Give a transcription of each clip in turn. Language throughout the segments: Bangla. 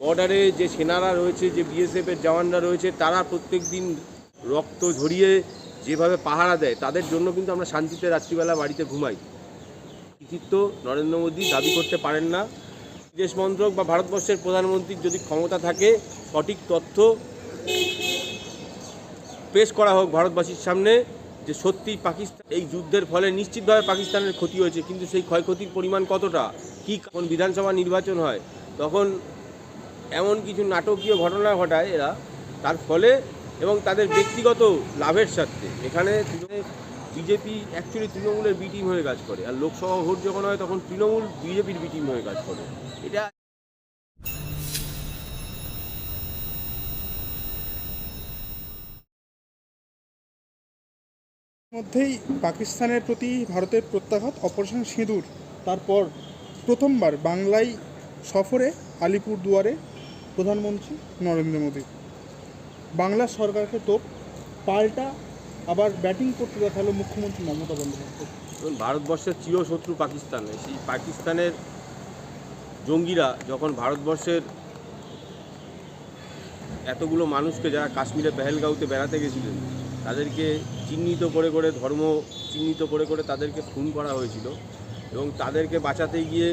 বর্ডারে যে সেনারা রয়েছে, যে বিএসএফের জওয়ানরা রয়েছে, তারা প্রত্যেক দিন রক্ত ঝরিয়ে যেভাবে পাহারা দেয়, তাদের জন্য কিন্তু আমরা শান্তিতে রাত্রিবেলা বাড়িতে ঘুমাই। কৃতিত্ব নরেন্দ্র মোদী দাবি করতে পারেন না। বিদেশ মন্ত্রক বা ভারতবর্ষের প্রধানমন্ত্রীর যদি ক্ষমতা থাকে, সঠিক তথ্য পেশ করা হোক ভারতবাসীর সামনে, যে সত্যি পাকিস্তান, এই যুদ্ধের ফলে নিশ্চিতভাবে পাকিস্তানের ক্ষতি হয়েছে, কিন্তু সেই ক্ষয়ক্ষতির পরিমাণ কতটা, কি কোন বিধানসভা নির্বাচন হয়, তখন এমন কিছু নাটকীয় ঘটনা ঘটায় এরা, তার ফলে এবং তাদের ব্যক্তিগত লাভের স্বার্থে। এখানে বিজেপি অ্যাকচুয়ালি তৃণমূলের বি টিম হয়ে কাজ করে, আর লোকসভা ভোট যখন হয় তখন তৃণমূল বিজেপির বি টিম হয়ে কাজ করে। এটা মধ্যেই পাকিস্তানের প্রতি ভারতের প্রত্যাঘাত, অপারেশন সিঁদুর, তারপর প্রথমবার বাংলায় সফরে আলিপুর দুয়ারে প্রধানমন্ত্রী নরেন্দ্র মোদী। বাংলা সরকারকে তো পাল্টা আবার ব্যাটিং করতে দেখাল মুখ্যমন্ত্রী মমতা বন্দ্যোপাধ্যায়। ভারতবর্ষের চিরশত্রু পাকিস্তান। সেই পাকিস্তানের জঙ্গিরা যখন ভারতবর্ষের এতগুলো মানুষকে যারা কাশ্মীরে পেহেলগাঁওতে বেড়াতে গেছিলেন, তাদেরকে চিহ্নিত করে করে, ধর্ম চিহ্নিত করে করে তাদেরকে খুন করা হয়েছিল এবং তাদেরকে বাঁচাতে গিয়ে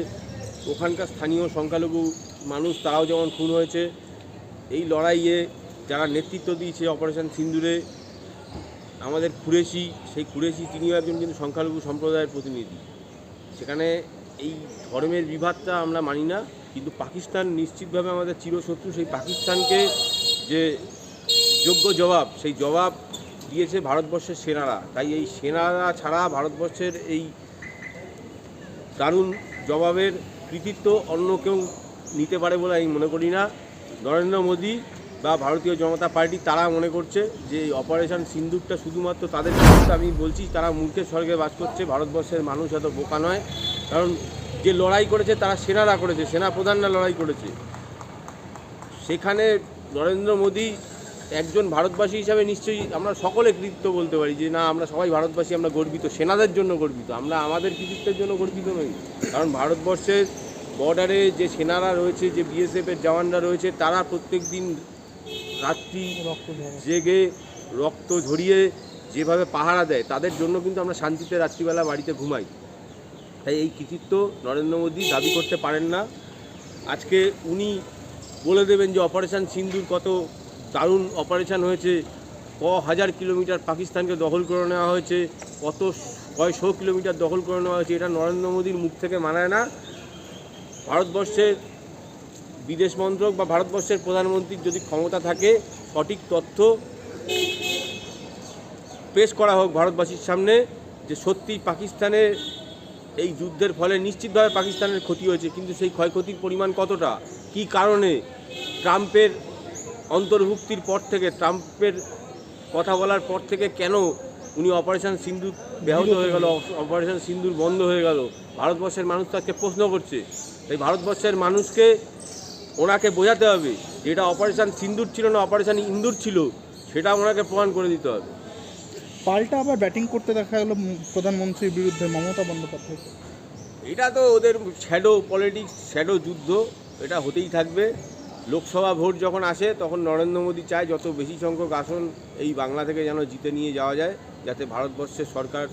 ওখানকার স্থানীয় সংখ্যালঘু মানুষ তারাও যেমন খুন হয়েছে। এই লড়াইয়ে যারা নেতৃত্ব দিয়েছে অপারেশন সিন্দুরে, আমাদের কুরেশি, সেই কুরেশি তিনিও একজন কিন্তু সংখ্যালঘু সম্প্রদায়ের প্রতিনিধি। সেখানে এই ধর্মের বিভাদটা আমরা মানি না, কিন্তু পাকিস্তান নিশ্চিতভাবে আমাদের চিরশত্রু। সেই পাকিস্তানকে যে যোগ্য জবাব, সেই জবাব দিয়েছে ভারতবর্ষের সেনারা। তাই এই সেনারা ছাড়া ভারতবর্ষের এই দারুণ জবাবের কৃতিত্ব অন্য কেউ নিতে পারে বলে আমি মনে করি না। নরেন্দ্র মোদী বা ভারতীয় জনতা পার্টি তারা মনে করছে যে অপারেশন সিন্দুকটা শুধুমাত্র তাদের আমি বলছি, তারা মূর্খের স্বর্গে বাস করছে, ভারতবর্ষের মানুষ এত বোকা নয়। কারণ যে লড়াই করেছে তারা সেনারা করেছে সেনা প্রধানরা লড়াই করেছে। সেখানে নরেন্দ্র মোদী একজন ভারতবাসী হিসাবে নিশ্চয়ই আমরা সকলে কৃতিত্ব বলতে পারি যে না, আমরা সবাই ভারতবাসী, আমরা গর্বিত, সেনাদের জন্য গর্বিত, আমরা আমাদের কৃতিত্বের জন্য গর্বিত নই। কারণ ভারতবর্ষের বর্ডারে যে সেনারা রয়েছে যে বিএসএফের জওয়ানরা রয়েছে তারা প্রত্যেক দিন রাত্রি জেগে রক্ত ঝরিয়ে যেভাবে পাহারা দেয় তাদের জন্য কিন্তু আমরা শান্তিতে রাত্রিবেলা বাড়িতে ঘুমাই। তাই এই কৃতিত্ব নরেন্দ্র মোদী দাবি করতে পারেন না। আজকে উনি বলে দেবেন যে অপারেশান সিন্ধুর কত দারুণ অপারেশান হয়েছে ক হাজার কিলোমিটার পাকিস্তানকে দখল করে নেওয়া হয়েছে কত কয়শো কিলোমিটার দখল করে নেওয়া হয়েছে এটা নরেন্দ্র মোদীর মুখ থেকে মানায় না। ভারতবর্ষের বিদেশ মন্ত্রক বা ভারতবর্ষের প্রধানমন্ত্রীর যদি ক্ষমতা থাকে, সঠিক তথ্য পেশ করা হোক ভারতবাসীর সামনে যে সত্যি পাকিস্তানের এই যুদ্ধের ফলে নিশ্চিতভাবে পাকিস্তানের ক্ষতি হয়েছে, কিন্তু সেই ক্ষয়ক্ষতির পরিমাণ কতটা? কি কারণে? ট্রাম্পের অন্তর্ভুক্তির পর থেকে, ট্রাম্পের কথা বলার পর থেকে কেন উনি অপারেশন সিন্দুর ব্যাহত হয়ে গেল, অপারেশন সিন্ধুর বন্ধ হয়ে গেল? ভারতবর্ষের মানুষ তাকে প্রশ্ন করছে। তাই ভারতবর্ষের মানুষকে ওনাকে বোঝাতে হবে যে এটা অপারেশন সিন্দুর ছিল না অপারেশান ইন্দুর ছিল সেটা ওনাকে প্রমাণ করে দিতে হবে। পাল্টা আবার ব্যাটিং করতে দেখা গেল প্রধানমন্ত্রীর বিরুদ্ধে মমতা বন্দ্যোপাধ্যায়। এটা তো ওদের শ্যাডো পলিটিক্স শ্যাডো যুদ্ধ এটা হতেই থাকবে। লোকসভা ভোট যখন আসে তখন নরেন্দ্র মোদী চায় যত বেশি সংখ্যক আসন এই বাংলা থেকে যেন জিতে নিয়ে যাওয়া যায় যাতে ভারতবর্ষের সরকার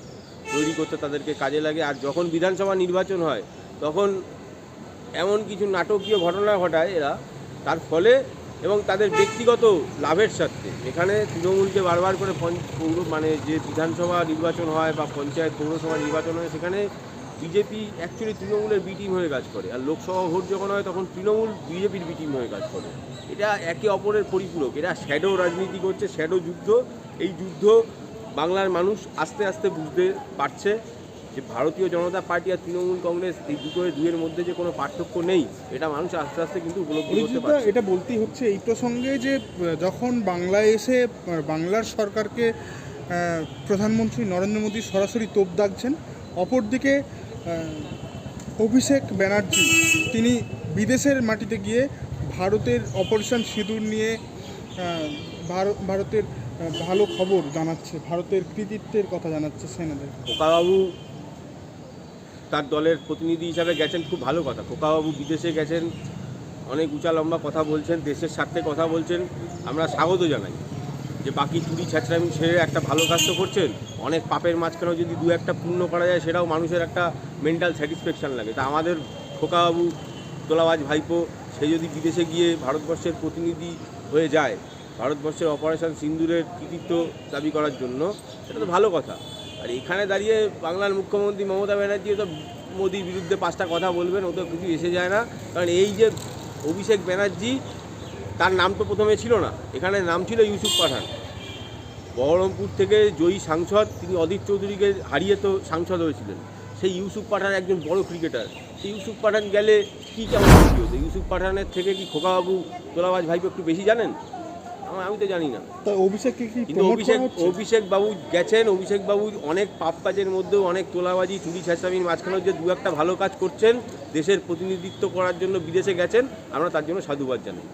তৈরি করতে তাদেরকে কাজে লাগে। আর যখন বিধানসভা নির্বাচন হয় তখন এমন কিছু নাটকীয় ঘটনা ঘটায় এরা, তার ফলে এবং তাদের ব্যক্তিগত লাভের স্বার্থে। এখানে তৃণমূলকে বারবার করে পৌর মানে যে বিধানসভা নির্বাচন হয় বা পঞ্চায়েত পৌরসভা নির্বাচন হয়, সেখানে বিজেপি অ্যাকচুয়ালি তৃণমূলের বি টিম হয়ে কাজ করে। আর লোকসভা ভোট যখন হয়, তখন তৃণমূল বিজেপির বি টিম হয়ে কাজ করে। এটা একে অপরের পরিপূরক। এরা শ্যাডো রাজনীতি করছে শ্যাডো যুদ্ধ। এই যুদ্ধ বাংলার মানুষ আস্তে আস্তে বুঝতে পারছে। যে ভারতীয় জনতা পার্টি আর তৃণমূল কংগ্রেস এই দুটো দুয়ের মধ্যে যে কোনো পার্থক্য নেই এটা মানুষ আস্তে আস্তে কিন্তু উপলব্ধি করতে পারছে। এটা বলতেই হচ্ছে এই প্রসঙ্গে যে যখন বাংলায় এসে বাংলার সরকারকে প্রধানমন্ত্রী নরেন্দ্র মোদী সরাসরি তোপ দাগছেন অপরদিকে অভিষেক ব্যানার্জি তিনি বিদেশের মাটিতে গিয়ে ভারতের অপারেশন সিঁদুর নিয়ে ভারত ভারতের ভালো খবর জানাচ্ছে ভারতের কৃতিত্বের কথা জানাচ্ছে সেনাদের। খোকাবাবু তার দলের প্রতিনিধি হিসাবে গেছেন, খুব ভালো কথা। খোকাবাবু বিদেশে গেছেন, অনেক উঁচা লম্বা কথা বলছেন, দেশের স্বার্থে কথা বলছেন। আমরা স্বাগত জানাই যে বাকি চুরি ছ্যাঁচড়ামি ছেড়ে একটা ভালো কাজ তো করছেন। অনেক পাপের মাঝখানেও যদি দু একটা পূর্ণ করা যায়, সেটাও মানুষের একটা মেন্টাল স্যাটিসফ্যাকশান লাগে। তা আমাদের খোকাবাবু তোলাবাজ ভাইপো, সে যদি বিদেশে গিয়ে ভারতবর্ষের প্রতিনিধি হয়ে যায়, ভারতবর্ষের অপারেশন সিন্দুরের কৃতিত্ব দাবি করার জন্য, সেটা তো ভালো কথা। আর এখানে দাঁড়িয়ে বাংলার মুখ্যমন্ত্রী মমতা ব্যানার্জি তো মোদির বিরুদ্ধে পাঁচটা কথা বলবেন, ও তো কিছু এসে যায় না। কারণ এই যে অভিষেক ব্যানার্জি, তার নাম তো প্রথমে ছিল না, এখানে নাম ছিল ইউসুফ পাঠান। বহরমপুর থেকে জয়ী সাংসদ, তিনি অদিত চৌধুরীকে হারিয়ে তো সাংসদ হয়েছিলেন। সেই ইউসুফ পাঠান একজন বড় ক্রিকেটার। সেই ইউসুফ পাঠান গেলে কী কেমন ইউসুফ পাঠানের থেকে কি খোকাবাবু, তোলাবাজ ভাইপো একটু বেশি জানেন? আমি তো জানি না। তা অভিষেককে কি কিন্তু অভিষেক অভিষেক বাবু গেছেন অভিষেক বাবু অনেক পাপ কাজের মধ্যেও অনেক তোলাবাজি চুরি ছেঁচড়ামির মাঝখানে যে দু একটা ভালো কাজ করছেন দেশের প্রতিনিধিত্ব করার জন্য বিদেশে গেছেন আমরা তার জন্য সাধুবাদ জানাই।